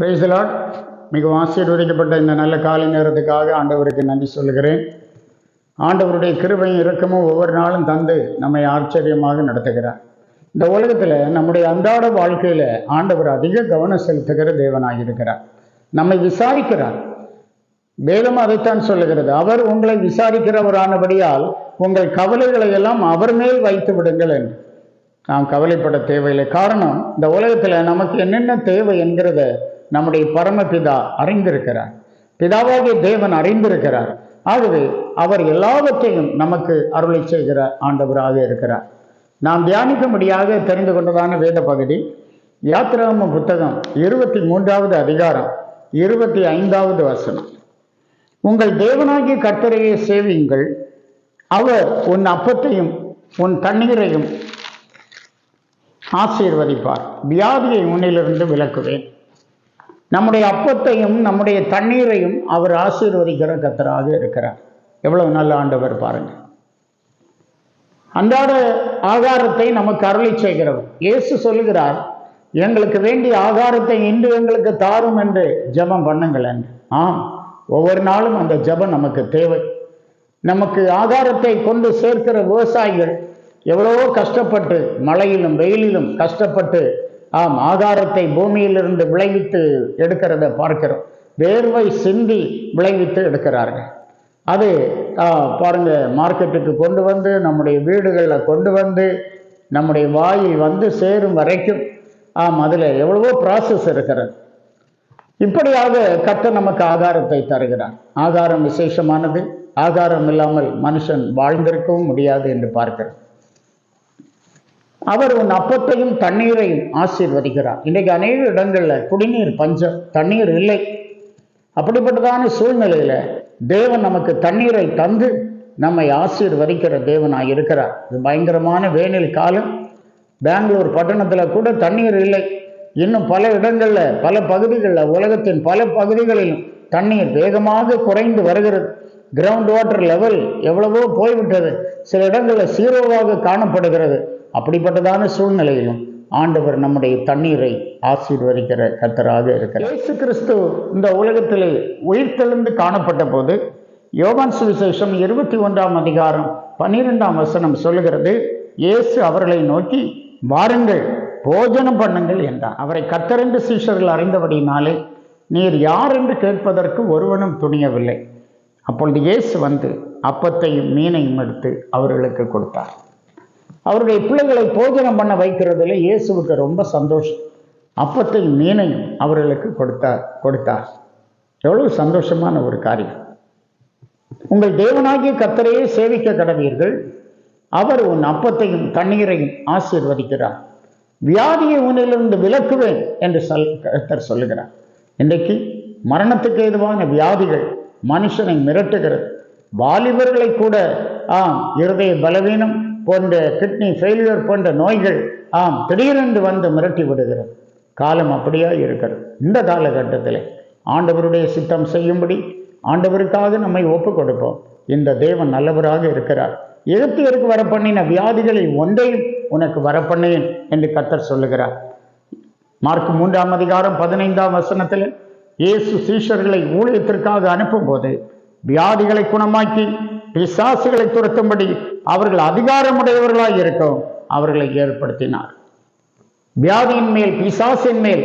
பிரேசலாட் மிகவும் ஆசீர்வதிக்கப்பட்ட இந்த நல்ல காலை நேரத்துக்காக ஆண்டவருக்கு நன்றி சொல்லுகிறேன். ஆண்டவருடைய கிருபையும் இரக்கமும் ஒவ்வொரு நாளும் தந்து நம்மை ஆச்சரியமாக நடத்துகிறார். இந்த உலகத்தில் நம்முடைய அன்றாட வாழ்க்கையில் ஆண்டவர் அதிக கவனம் செலுத்துகிற தேவனாக இருக்கிறார் நம்மை விசாரிக்கிறார். வேதம் அதைத்தான் சொல்லுகிறது. அவர் உங்களை விசாரிக்கிறவரானபடியால் உங்கள் கவலைகளை எல்லாம் அவர் மேல் வைத்து விடுங்கள் என்று. நாம் கவலைப்பட தேவையில்லை. காரணம் இந்த உலகத்தில் நமக்கு என்னென்ன தேவை என்கிறத நம்முடைய பரமபிதா அறிந்திருக்கிறார். பிதாவாகிய தேவன் அறிந்திருக்கிறார். ஆகவே அவர் எல்லாவற்றையும் நமக்கு அருளை செய்கிற ஆண்டவராக இருக்கிறார். நாம் தியானிக்கும்படியாக தெரிந்து கொண்டதான வேத பகுதி யாத்திராம புத்தகம் இருபத்தி மூன்றாவது அதிகாரம் இருபத்தி ஐந்தாவது வசனம். உங்கள் தேவனாகிய கர்த்தரையை சேவியுங்கள். அவர் உன் அப்பத்தையும் உன் தண்ணீரையும் ஆசீர்வதிப்பார். வியாதியை உன்னிலிருந்து விலக்குவேன். நம்முடைய அப்பத்தையும் நம்முடைய தண்ணீரையும் அவர் ஆசீர்வதிக்கிற கத்தராக இருக்கிறார். எவ்வளவு நல்ல ஆண்டவர் பாருங்கள் அன்றாட ஆகாரத்தை நமக்கு அருளி செய்கிறவர். இயேசு சொல்கிறார் எங்களுக்கு வேண்டிய ஆகாரத்தை இன்று எங்களுக்கு தாரும் என்று ஜெபம் பண்ணுங்கள் என்று. ஆம் ஒவ்வொரு நாளும் அந்த ஜெபம் நமக்கு தேவை. நமக்கு ஆகாரத்தை கொண்டு சேர்க்கிற விவசாயிகள் எவ்வளவோ கஷ்டப்பட்டு மழையிலும் வெயிலிலும் கஷ்டப்பட்டு ஆம் ஆதாரத்தை பூமியிலிருந்து விளைவித்து எடுக்கிறத பார்க்கிறோம். வேர்வை சிந்தி விளைவித்து எடுக்கிறார்கள். அது ஆ, பாருங்க மார்க்கெட்டுக்கு கொண்டு வந்து நம்முடைய வீடுகளில் கொண்டு வந்து நம்முடைய வாயில் வந்து சேரும் வரைக்கும் ஆம் அதில் எவ்வளவோ ப்ராசஸ் இருக்கிறது. இப்படியாக கர்த்தர் நமக்கு ஆகாரத்தை தருகிறார். ஆகாரம் விசேஷமானது. ஆகாரம் இல்லாமல் மனுஷன் வாழ்ந்திருக்கவும் முடியாது என்று பார்க்கிறோம். அவர் உன் அப்பத்தையும் தண்ணீரையும் ஆசீர்வதிக்கிறார். இன்றைக்கு அநேக இடங்களில் குடிநீர் பஞ்சம் தண்ணீர் இல்லை. அப்படிப்பட்டதான சூழ்நிலையில் தேவன் நமக்கு தண்ணீரை தந்து நம்மை ஆசீர்வதிக்கிற தேவனாக இருக்கிறார். இது பயங்கரமான வேனில் காலம். பெங்களூர் பட்டணத்தில் கூட தண்ணீர் இல்லை. இன்னும் பல இடங்களில் பல பகுதிகளில் உலகத்தின் பல பகுதிகளிலும் தண்ணீர் வேகமாக குறைந்து வருகிறது. கிரவுண்ட் வாட்டர் லெவல் எவ்வளவோ போய்விட்டது. சில இடங்களில் சீரோவாக காணப்படுகிறது. அப்படிப்பட்டதான சூழ்நிலையிலும் ஆண்டவர் நம்முடைய தண்ணீரை ஆசீர்வதிக்கிற கத்தராக இருக்கிறார். இயேசு கிறிஸ்து இந்த உலகத்திலே உயிர்த்தெழுந்து காணப்பட்ட போது யோகான் சுவிசேஷம் இருபத்தி ஒன்றாம் அதிகாரம் பன்னிரெண்டாம் வசனம் சொல்லுகிறது இயேசு அவர்களை நோக்கி வாருங்கள் போஜனம் பண்ணுங்கள் என்றார். அவரை கத்தரென்று சீஷர்கள் அறிந்தபடினாலே நீர் யார் என்று கேட்பதற்கு ஒருவனும் துணியவில்லை. அப்பொழுது இயேசு வந்து அப்பத்தையும் மீனையும் எடுத்து அவர்களுக்கு கொடுத்தார். அவருடைய பிள்ளைகளை போஜனம் பண்ண வைக்கிறதுல இயேசுவுக்கு ரொம்ப சந்தோஷம். அப்பத்தையும் மீனையும் அவர்களுக்கு கொடுத்தார் கொடுத்தார். எவ்வளவு சந்தோஷமான ஒரு காரியம். உங்கள் தேவனாகிய கத்தரையே சேவிக்க கடவீர்கள். அவர் உன் அப்பத்தையும் தண்ணீரையும் ஆசீர்வதிக்கிறார். வியாதியை உன்னிலிருந்து விலக்குவேன் என்று சொல் கத்தர் சொல்லுகிறார். இன்றைக்கு மரணத்துக்கு ஏதுவான வியாதிகள் மனுஷனை மிரட்டுகிறது. வாலிபர்களை கூட ஆ இருதய பலவீனம் போன்ற கிட்னி ஃபெயிலியர் போன்ற நோய்கள் ஆம் திடீரென்று வந்து மிரட்டி விடுகிறது. காலம் அப்படியா இருக்கிறது. இந்த காலகட்டத்தில் ஆண்டவருடைய சித்தம் செய்யும்படி ஆண்டவருக்காக நம்மை ஒப்பு கொடுப்போம். இந்த தேவன் நல்லவராக இருக்கிறார். எழுத்தியருக்கு வர பண்ணின வியாதிகளில் ஒன்றையும் உனக்கு வர பண்ணேன் என்று கத்தர் சொல்லுகிறார். மார்க் மூன்றாம் அதிகாரம் பதினைந்தாம் வசனத்தில் இயேசு சீஷர்களை ஊழியத்திற்காக அனுப்பும்போது வியாதிகளை குணமாக்கி பிசாசுகளை துரத்தும்படி அவர்கள் அதிகாரமுடையவர்களாய் இருக்கும் அவர்களை ஏற்படுத்தினார். வியாதியின் மேல் பிசாசின் மேல்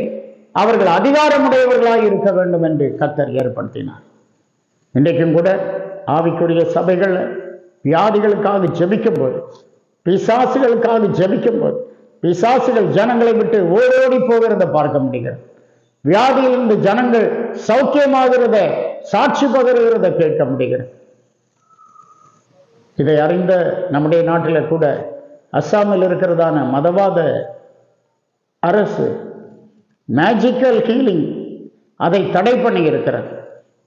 அவர்கள் அதிகாரமுடையவர்களாய் இருக்க வேண்டும் என்று கத்தர் ஏற்படுத்தினார். இன்றைக்கும் கூட ஆவிக்குரிய சபைகள் வியாதிகளுக்காக ஜெபிக்கும் போது பிசாசுகளுக்காக ஜெபிக்கும் போது பிசாசுகள் ஜனங்களை விட்டு ஓடோடி போகிறத பார்க்க முடிகிறது. வியாதியிலிருந்து ஜனங்கள் சௌக்கியமாகிறத சாட்சி பகருகிறத கேட்க முடிகிறது. இதை அறிந்த நம்முடைய நாட்டில் கூட அஸ்ஸாமில் இருக்கிறதான மதவாத அரசு மேஜிக்கல் ஹீலிங் அதை தடை பண்ணி இருக்கிறது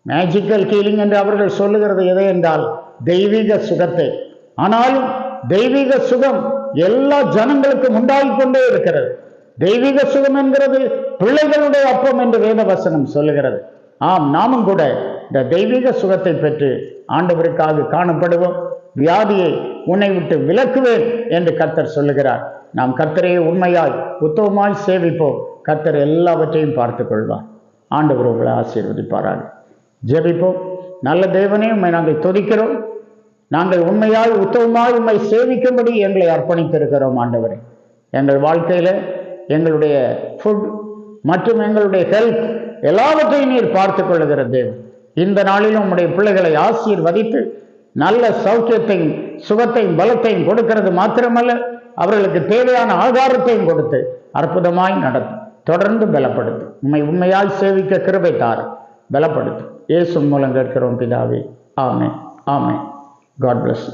மேஜிக்கல் ஹீலிங் என்று அவர்கள் சொல்லுகிறது எதை என்றால் தெய்வீக சுகத்தை. ஆனாலும் தெய்வீக சுகம் எல்லா ஜனங்களுக்கும் உண்டாகிக்கொண்டே இருக்கிறது. தெய்வீக சுகம் என்கிறது பிள்ளைகளுடைய அப்பம் என்று வேதவசனம் சொல்லுகிறது. ஆம் நாமும் கூட இந்த தெய்வீக சுகத்தை பெற்று ஆண்டவருக்காக காணப்படுவோம். வியாதியை உன்னை விட்டு விலக்குவேன் என்று கர்த்தர் சொல்லுகிறார். நாம் கர்த்தரையே உண்மையாய் உத்தவமாய் சேவிப்போம். கர்த்தர் எல்லாவற்றையும் பார்த்து கொள்வார் ஆண்டவர் உங்களை ஆசீர்வதிப்பாராக. ஜெபிப்போம். நல்ல தேவனே உண்மை நாங்கள் துதிக்கிறோம். நாங்கள் உண்மையாய் உத்தவமாய் உண்மை சேவிக்கும்படி எங்களை அர்ப்பணித்திருக்கிறோம் ஆண்டவரே. எங்கள் வாழ்க்கையில் எங்களுடைய ஃபுட் மற்றும் எங்களுடைய ஹெல்த் எல்லாவற்றையும் நீர் பார்த்து கொள்ளுகிற தேவன். இந்த நாளிலும் உம்முடைய பிள்ளைகளை ஆசீர்வதித்து நல்ல சௌக்கியத்தையும் சுகத்தையும் பலத்தையும் கொடுக்கிறது மாத்திரமல்ல அவர்களுக்கு தேவையான ஆகாரத்தையும் கொடுத்து அற்புதமாய் நடத்தும் தொடர்ந்து பலப்படுத்தும் உண்மை உண்மையாய் சேவிக்க கிருபை தாரும் பலப்படுத்தும் இயேசு மூலம் கேட்கிறோம் பிதாவே. ஆமே ஆமே காட் பிளஸ்